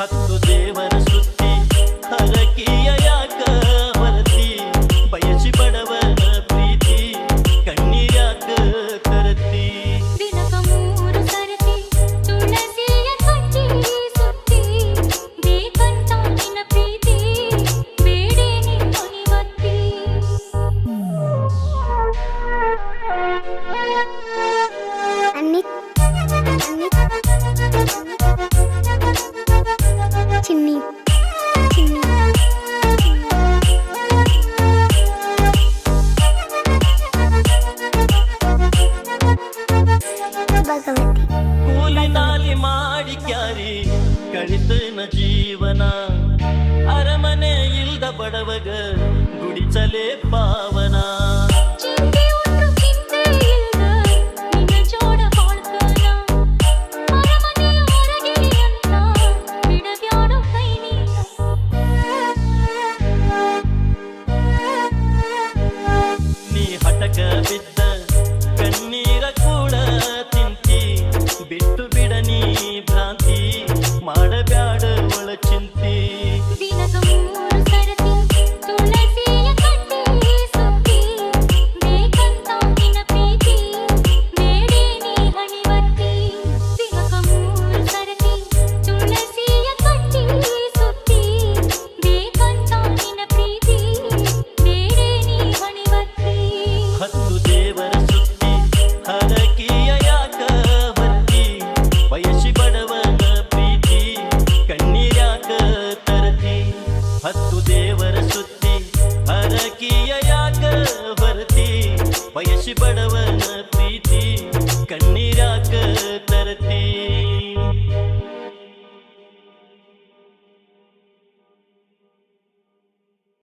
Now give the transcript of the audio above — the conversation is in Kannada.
খাদ্য যে ಕವಿತೆ. ಕೂಲಿ ನಾಲಿ ಮಾಡಿ ಕ್ಯಾರಿ ಕಳಿತನ ಜೀವನ. ಅರಮನೆ ಇಲ್ದ ಬಡವಗ ಗುಡಿಸಲೇ but